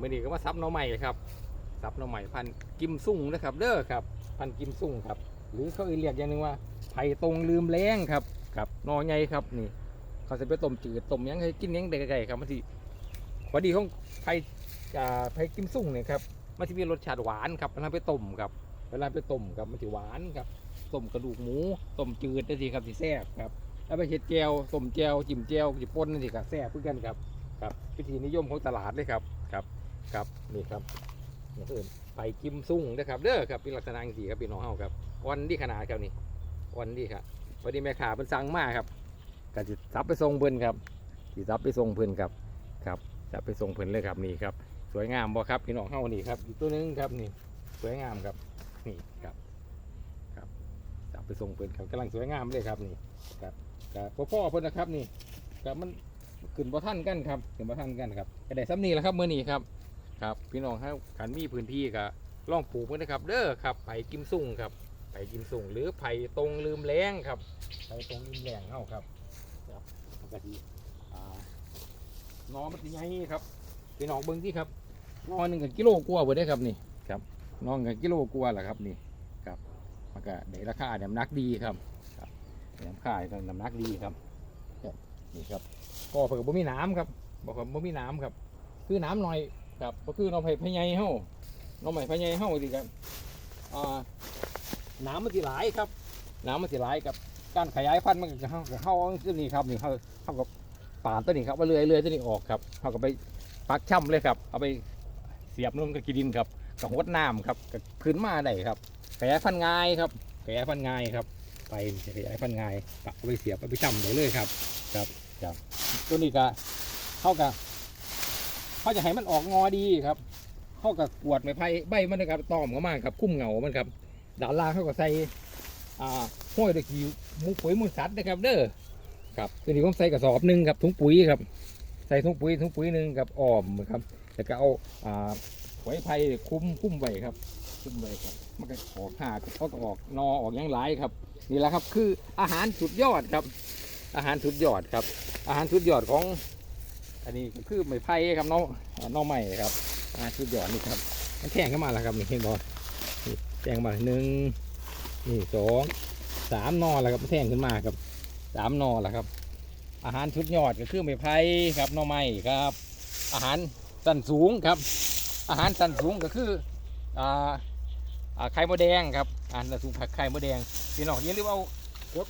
มื่อนี้ก็มาซับหน่อใหม่ครับซับหน่อใหม่พันธุ์กิมซุ่งนะครับเด้อครับ พันธุ์กิมซุ่งครับ หรือเขาเรียกอย่างหนึงว่าไผ่ตรงลืมแรงครับครับหน่อใหญ่ครับนี่ เขาจะไปต้มจืดต้มหยังให้กินหยังไก่ๆครับมันสิพอดีของไผ่อ่าไผ่กิมซุ่งเนี่ยครับมันจะมีรสชาติหวานครับเวลาไปต้มครับเวลาไปต้มครับมันจะหวานครับต้มกระดูกหมูต้มจืดนั่นสิครับที่แซ่บครับแล้วไปเห็ดแจวต้มแจวจิ้มแจวจิ้มป่นนั่นสิครับแซ่บเพื่อกันครับครับพิธีนิยมของตลาดเลยครับครับ ครับนี่ครับนี่คือไผ่กิมซุ่งนะครับเด้อครับเป็นลักษณะอย่างสี่ครับพี่น้องเฮาครับวันที่ขนาดครับนี่วันที่ครับวันนี้แม่ค้าเป็นสั่งมากครับก็จะซับไปส่งเพิ่นครับสิซับไปส่งเพิ่นครับครับซับไปส่งเพิ่นเลยครับนี่ครับ สวยงามบ่ครับพี่น้องเฮานี่ครับอีกตัวหนึงครับนี่สวยงามครับนี่ครับครับซับไปส่งเพิ่นครับกำลังสวยงามเลยครับนี่ครับครับพ่อพ่อเพิ่นนะครับนี่ครับมันขึ้นบ่ทันกันครับขึ้นบ่ทันกันครับก็ได้ซ้ำนี้แหละครับเมื้อนี้ครับ ครับพี่น้องเฮาคันมีพื้นที่ก็ลองปลูกเพิ่นนะครับ เด้อครับไผ่กิมซุ่งครับไผ่กิมซุ่งหรือไผ่ตรงลืมแรงครับไผ่ตรงลืมแรงเฮาครับครับปกติอ่านอมันสิไงครับพี่น้องเบิ้งที่ครับนอหนึ่งกับกิโลกว่าเบิดได้อครับนี่ครับนองกับกิโลกว่าแหละครับนี่ครับมันก็ได้ราคาเนี่ยน้ำหนักดีครับครับน้ำขายน้ำหนักดีครับครับนี่ครับก็เพิ่นก็บ่มีน้ำครับบอกว่าบ่มีน้ำครับ คือน้ำหน่อย ครับก็คือน้องไผ่พะไยเฮาน้องไผ่พะไยเฮาสิครับอ่าน้ำมันสิหลายครับ น้ำมันสิหลายครับการขยายพันธุ์มันก็เข้าเข้าตัวนี้ครับนี่เข้าเข้ากับป่านตัวนี้ครับว่าเลื่อยเลื่อยตัวนี้ออกครับเข้ากับไปปักช่ำเลยครับ เอาไปเสียบลงกับกีดินครับกับหดน้ำครับกับพื้นมาได้ครับขยายพันธุ์ง่ายครับขยายพันธุ์ง่ายครับ ไปขยายพันธุ์ง่ายปักไปเสียบไปช่ำได้เลยครับ ครับครับตัวนี้ก็เข้ากับ เขาจะให้มันออกงอดีครับเขากับกวดไม้ไผ่ใบมันนะครับตอมก็มากครับคุ้มเหงามันครับด้านล่างเขาก็ใส่อ่าห้อยตะกี้มูปุ๋ยมูสัตว์นะครับ เด้อครับตัวนี้ผมใส่กระสอบหนึ่งครับถุงปุ๋ยครับ ใส่ถุงปุ๋ยถุงปุ๋ยหนึ่งกับอ้อมครับแล้วก็เอาอ่าไว้ไผ่คุ้มคุ้มไว้ครับคุ้มไว้ครับมันก็ออกหากเขาก็ออกนอออกยังหลายครับ นี่แหละครับคืออาหารสุดยอดครับ อาหารสุดยอดครับ อาหารสุดยอดของ อันนี้คือไม้ไผ่ครับน้องน้องใหม่ครับอาหารสุดหยอดนี่ครับ มันแทงเข้ามาแล้วครับนี่เห็นบอแทงมาหนึ่งนี่สองสามนอแล้วครับแทงขึ้นมาครับสามนอแล้วครับ อาหารชุดยอดก็คือไม้ไผ่ครับน่อไม้ครับ อาหารสันสูงครับ อาหารสันสูงก็คืออ่าไข่มดแดงครับอาหารสันสูงผักไข่มดแดงพี่น้องอย่าลืมเอากด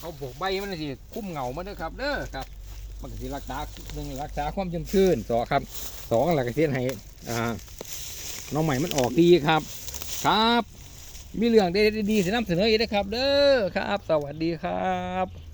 เอาบกใบมันสิคุ้มเหงามันด้วยครับเด้อครับ มันก็สิรักษาหนึ่งรักษาความชุ่มชื้นสองครับสองหลักเสียนให้อ่าน้องใหม่มันออกดีครับ ครับ มีเรื่องดีๆๆสินำเสนออีกนะครับ เด้อครับ สวัสดีครับ